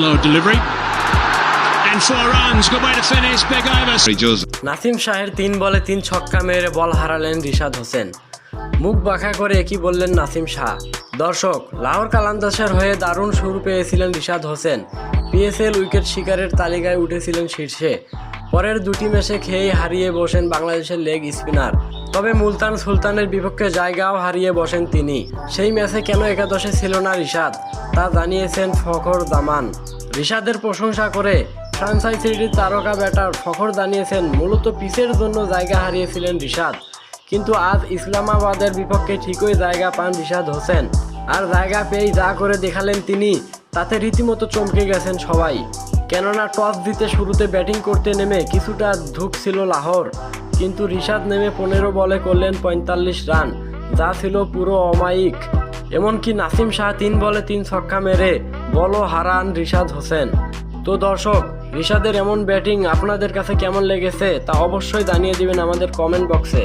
slow delivery. And four runs, good way to finish. Big overs. Nasim শাহের তিন বলে তিন ছক্কা মেরে বল হারালেন রিশাদ হোসেন মুখ বাঁকা করে একই বললেন নাসিম শাহ দর্শক লাহোর কালান্দাসের হয়ে দারুণ শুরু পেয়েছিলেন রিশাদ হোসেন পিএসএল উইকেট শিকারের তালিকায় উঠেছিলেন শীর্ষে পরের দুটি ম্যাচে খেয়েই হারিয়ে বসেন বাংলাদেশের লেগ স্পিনার তবে মুলতান সুলতানের বিপক্ষে জায়গাও হারিয়ে বসেন তিনি। সেই ম্যাচে কেন একাদশে ছিল না রিশাদ, তা জানিয়েছেন ফখর দামান। রিশাদের প্রশংসা করে ফ্রান্সাইজির তারকা ব্যাটার ফখর জানিয়েছেন, মূলত পিচের জন্য জায়গা হারিয়েছিলেন রিশাদ। কিন্তু আজ ইসলামাবাদের বিপক্ষে ঠিকই জায়গা পান রিশাদ হোসেন। আর জায়গা পেয়েই যা করে দেখালেন তিনি, তাতে রীতিমতো চমকে গেছেন সবাই। কেননা টস দিতে শুরুতে ব্যাটিং করতে নেমে কিছুটা ধুক ছিল লাহোর। কিন্তু রিশাদ নেমে পনেরো বলে করলেন পঁয়তাল্লিশ রান। যা ছিল পুরো অমায়িক। এমনকি নাসিম শাহ তিন বলে তিন ছক্কা মেরে বলও হারান রিশাদ হোসেন। তো দর্শক, রিশাদের এমন ব্যাটিং আপনাদের কাছে কেমন লেগেছে তা অবশ্যই জানিয়ে দিবেন আমাদের কমেন্ট বক্সে।